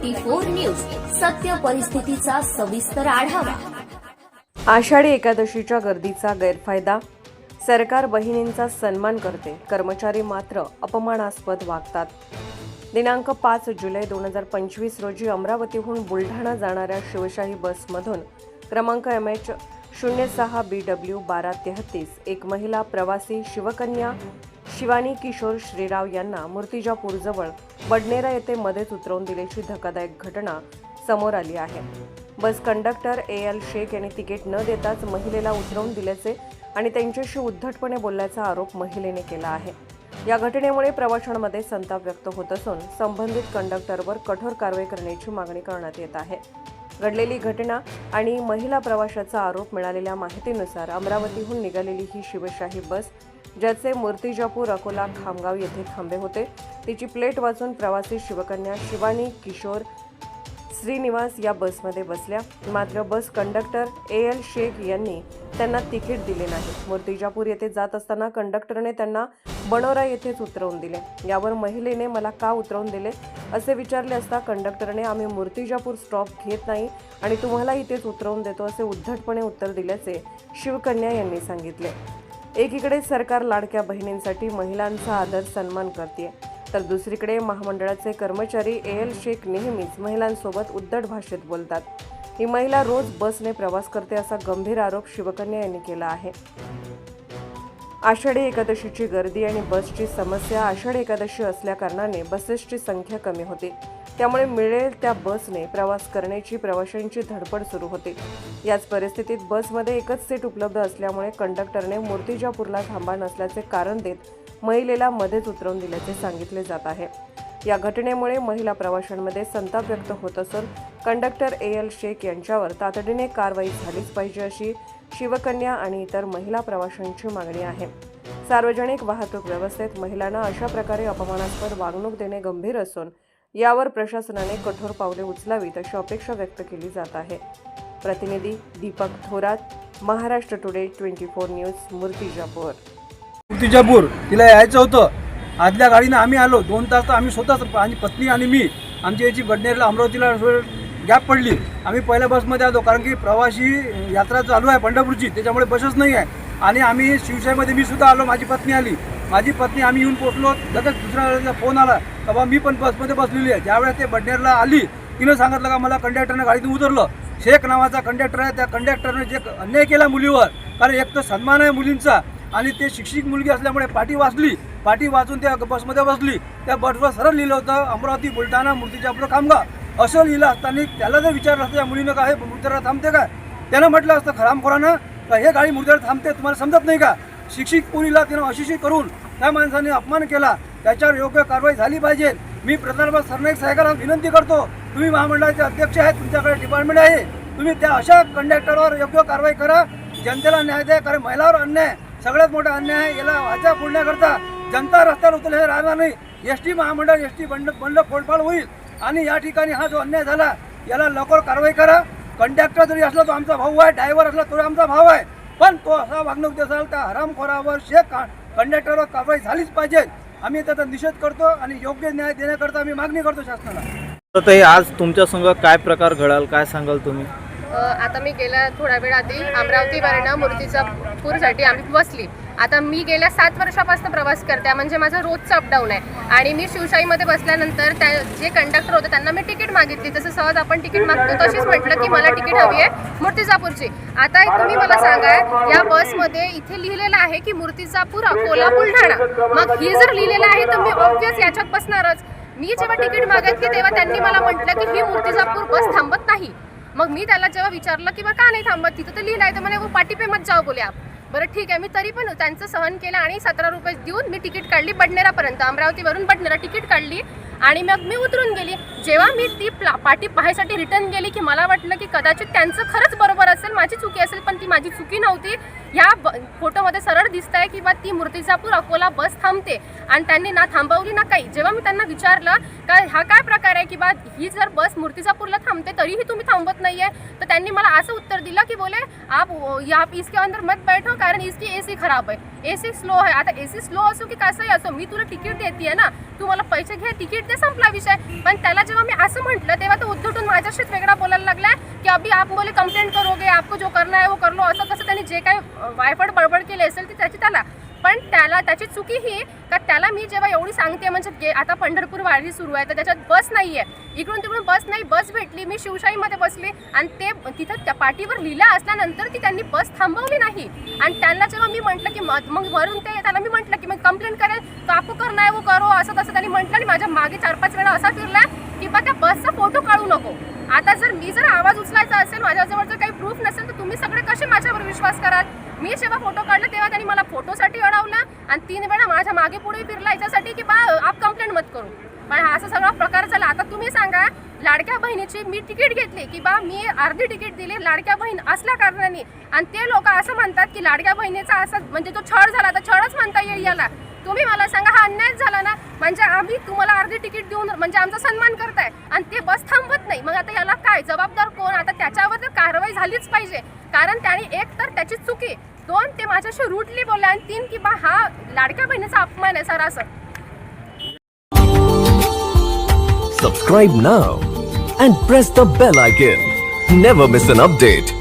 Twenty four news. सत्य परिस्थितीचा सविस्तर आढावा. आषाढी एकादशीच्या गर्दीचा गैरफायदा. सरकार बहिणींचा सन्मान करते. कर्मचारी मात्र अपमानास्पद वागतात. दिनांक पाच जुलै दोन हजार पंचवीस रोजी अमरावतीहून बुलढाणा जाणाऱ्या शिवशाही बसमधून क्रमांक एम एच शून्य सहा बी डब्ल्यू बारा तेहतीस एक महिला प्रवासी शिवकन्या शिवानी किशोर श्रीराव यांना मूर्तिजापूरजवळ बडनेरा येथे मध्येच उतरवून दिल्याची धक्कादायक घटना समोर आली आहे. Bus conductor A L Shaikh यांनी तिकीट न देताच महिलेला उतरवून दिल्याचे आणि त्यांच्याशी उद्धटपणे बोलल्याचा आरोप महिलेने केला आहे. या घटनेमुळे प्रवाशांमध्ये संताप व्यक्त होत असून संबंधित कंडक्टरवर कठोर कारवाई करण्याची मागणी करण्यात येत आहे. घडलेली घटना आणि महिला प्रवाशाचा आरोप मिळालेल्या माहितीनुसार अमरावतीहून निघालेली ही शिवशाही बस ज्याचे मूर्तिजापूर अकोला खामगाव येथे थांबे होते. तिची प्लेट वाचून प्रवासी शिवकन्या शिवानी किशोर श्रीनिवास या बसमध्ये बसल्या. मात्र bus conductor A L Shaikh यांनी त्यांना तिकीट दिले नाही. मूर्तिजापूर येथे जात असताना कंडक्टरने त्यांना बनोरा येथेच उतरवून दिले. यावर महिलेने मला का उतरवून दिले? असे विचारले असता कंडक्टरने आम्ही मूर्तिजापूर स्टॉप घेत नाही आणि तुम्हाला इथेच उतरवून देतो असे उद्धटपणे उत्तर दिल्याचे शिवकन्या यांनी सांगितले. एकीकडे सरकार लाडक्या बहिणींसाठी महिलांचा आदर सन्मान करते तर दुसरीकडे महामंडळाचे कर्मचारी ए एल शेख नेहमीच महिलांसोबत उद्धट भाषेत बोलतात. ही महिला रोज बसने प्रवास करते असा गंभीर आरोप शिवकन्या यांनी केला आहे. आषाढी एकादशीची गर्दी आणि बसची समस्या आषाढी एकादशी असल्याकारणाने बसेसची संख्या कमी होती. त्यामुळे मिळेल त्या बसने प्रवास करण्याची प्रवाशांची धडपड सुरू होते. याच परिस्थितीत बसमध्ये एकच सीट उपलब्ध असल्यामुळे कंडक्टरने मूर्तिजापूरला थांबा नसल्याचे कारण देत महिलेला मध्येच उतरवून दिल्याचे सांगितले जात आहे. या घटनेमुळे महिला प्रवाशांमध्ये संताप व्यक्त होत असून कंडक्टर ए एल शेख यांच्यावर तातडीने कारवाई झालीच पाहिजे अशी शिवकन्या आणि इतर महिला प्रवाशांची मागणी आहे. सार्वजनिक वाहतूक व्यवस्थेत महिलांना अशा प्रकारे अपमानास्पद वागणूक देणे गंभीर असून यावर प्रशासनाने कठोर पावले उचलावीत अशी अपेक्षा व्यक्त केली जात आहे. प्रतिनिधी Deepak Thorat Maharashtra today twenty four news Murtijapur तिजापूर तिला यायचं होतं. आदल्या गाडीनं आम्ही आलो. दोन तास तर आम्ही स्वतःच आणि पत्नी आणि मी आमची याची बडनेरला अमरावतीला गॅप पडली. आम्ही पहिल्या बसमध्ये आलो कारण की प्रवासी यात्रा चालू आहे पंढरपूरची त्याच्यामुळे बसच नाही आहे. आणि आम्ही शिवशाहीमध्ये मी सुद्धा आलो माझी पत्नी आली. माझी पत्नी आम्ही येऊन पोचलो लगेच दुसऱ्या फोन आला. का बा मी पण बसमध्ये बसलेली आहे. ज्यावेळेस ते बडनेरला आली तिनं सांगितलं का मला कंडक्टरनं गाडीतून उतरलं. शेख नावाचा कंडक्टर आहे. त्या कंडक्टरने जे अन्याय केला मुलीवर कारण एक तर सन्मान आहे मुलींचा आणि ते शिक्षित मुलगी असल्यामुळे पाठी वाचली. पाठी वाचून त्या बसमध्ये बसली. त्या बसवर सरळ लिहिलं होतं अमरावती बुलढाणा मूर्तिजापूर कामगाव असं लिहिलं असताना त्याला जर विचारलं असतं या मुलीनं काय मूर्तीला थांबते का? त्यानं म्हटलं असतं खरामखोरानं का हे गाडी मूर्तीला थांबते? तुम्हाला समजत नाही का? शिक्षित मुलीला तिनं अशिक्षित करून त्या माणसाने अपमान केला त्याच्यावर योग्य कारवाई झाली पाहिजे. मी प्रधानमंत्री सरनाईक साहेबांना विनंती करतो तुम्ही महामंडळाचे अध्यक्ष आहेत तुमच्याकडे डिपार्टमेंट आहे तुम्ही त्या अशा कंडक्टरवर योग्य कारवाई करा. जनतेला न्याय द्या कारण महिलावर अन्याय सगळ्यात मोठा अन्याय आहे याला वाचा फोडण्याकरता जनता रस्त्यावर उतरले हे राहणार नाही. एस टी महामंडळ एस टी बंड बंड फोडफाड होईल आणि या ठिकाणी हा जो अन्याय झाला याला लवकर कारवाई करा. कंडक्टर जरी असला तो आमचा भाऊ आहे ड्रायव्हर असला तो आमचा भाऊ आहे. पण तो असा वागणूक देत असेल त्या हरामखोरावर शेख कंडक्टरवर कारवाई झालीच पाहिजे. आम्ही त्याचा निषेध करतो आणि योग्य न्याय देण्याकरता आम्ही मागणी करतो शासनाला. तर ते आज तुमच्या संग काय प्रकार घडाल काय सांगाल तुम्ही? आता मी गेल्या थोड्या वेळ आधी अमरावतीवरनं मूर्तीचा पूरसाठी आम्ही बसली. आता मी गेल्या सात वर्षापासून प्रवास करते म्हणजे माझं रोजचं अपडाऊन आहे. आणि मी शिवशाहीमध्ये बसल्यानंतर त्या जे कंडक्टर होते त्यांना मी तिकीट मागितली. तसं सहज आपण तिकीट मागतो तशीच म्हटलं की मला तिकीट हवी आहे मूर्तिजापूरची. आता एक तुम्ही मला सांगा या बसमध्ये इथे लिहिलेलं आहे की मूर्तिजापूर अकोला बुलढाणा मग हे जर लिहिलेलं आहे तर मी ऑब्वियस याच्यात बसणारच. मी जेव्हा तिकीट मागितली तेव्हा त्यांनी मला म्हटलं की ही मूर्तिजापूर बस थांबत नाही. मग मी त्याला जेव्हा विचारलं की बा का नाही थांबत तिथं तर लिहिलं आहे तर म्हणे वो पाटी मत जाओ बोले आप. बरं ठीक आहे. मी तरी पण त्यांचं सहन केलं आणि सतरा रुपये देऊन मी तिकीट काढली बडनेरापर्यंत. अमरावतीवरून बडनेरा तिकीट काढली आणि मग मी उतरून गेली. जेव्हा मी ती प्ला- पाटी पाहायसाठी रिटर्न गेली की मला वाटलं की कदाचित त्यांचं खरंच बरोबर असेल माझी चुकी असेल पण ती माझी चुकी नव्हती. ह्या ब- फोटोमध्ये सरळ दिसत आहे की बा ती मूर्तिजापूर अकोला बस थांबते आणि त्यांनी ना थांबवली ना काही. जेव्हा मी त्यांना विचारलं का हा काय प्रकार आहे की बा ही जर बस मूर्तिजापूरला थांबते तरीही तुम्ही थांबत नाहीये? तर त्यांनी मला असं उत्तर दिलं की बोले आप या आप इसके अंदर मत बैठो कारण इसकी सी खराब आहे. एसी स्लो आहे. आता एसी स्लो असो की कसंही असो मी तुला तिकीट देते ना? तू मला पैसे घे तिकीट दे संपला विषय. पण त्याला जेव्हा मी असं म्हटलं तेव्हा तो उद्धटून माझ्याशीच वेगळा बोलायला लागलाय की अभि आप बोले कंप्लेंट करोगे आपको जो करना है वो कर लो. असं कसं त्यांनी जे काही वायफड बडबड केली असेल ती त्याची त्याला पण त्याला त्याची चुकी ही का त्याला मी जेव्हा एवढी सांगते म्हणजे गे- आता पंढरपूर वारी सुरू आहे तर त्याच्यात बस नाही आहे. इकडून तिकडून बस नाही बस भेटली मी शिवशाहीमध्ये बसली आणि ते तिथं त्या पाठीवर लिहिलं असल्यानंतर ती त्यांनी बस थांबवली नाही. आणि त्यांना जेव्हा मी म्हटलं की मग मग वरून ते त्याला मी म्हटलं की मग कंप्लेंट करेल तो आपको करना वो करो असं तसं त्यांनी म्हटलं आणि माझ्या मागे चार पाच वेळा असा फिरला की बा त्या बसचा फोटो काढू नको. आता जर मी जर आवाज उचलायचा असेल माझ्याजवळ जर काही प्रूफ नसेल तर तुम्ही सगळे कसे माझ्यावर विश्वास कराल? मी जेव्हा फोटो काढला तेव्हा त्यांनी मला फोटोसाठी अडवलं आणि तीन वेळा माझ्या मागे पुढे फिरला याच्यासाठी की बा आप कंप्लेंट मत करू. पण हा असा सगळा प्रकार झाला. आता तुम्ही सांगा लाडक्या बहिणीची मी तिकीट घेतली की बा मी अर्धी तिकीट दिली लाडक्या बहीण असल्या कारणाने. आणि ते लोक असं म्हणतात की लाडक्या बहिणीचा असा म्हणजे तो छळ झाला तर छळच म्हणता येईल याला. तुम्ही मला सांगा हा अन्यायच झाला ना म्हणजे आम्ही तुम्हाला अर्धी तिकीट देऊन म्हणजे आमचा सन्मान करताय. आणि ते बस थांबत नाही. मग आता याला काय? जबाबदार कोण? आता त्याच्यावर तर कारवाई झालीच पाहिजे. कारण त्याने एक तर त्याची चुकी दोन ते माझ्याशी रूटली बोलले आणि तीन की बा हा लाडक्या बहिणीचा अपमान आहे सरासर Subscribe now and press the bell icon. Never miss an update.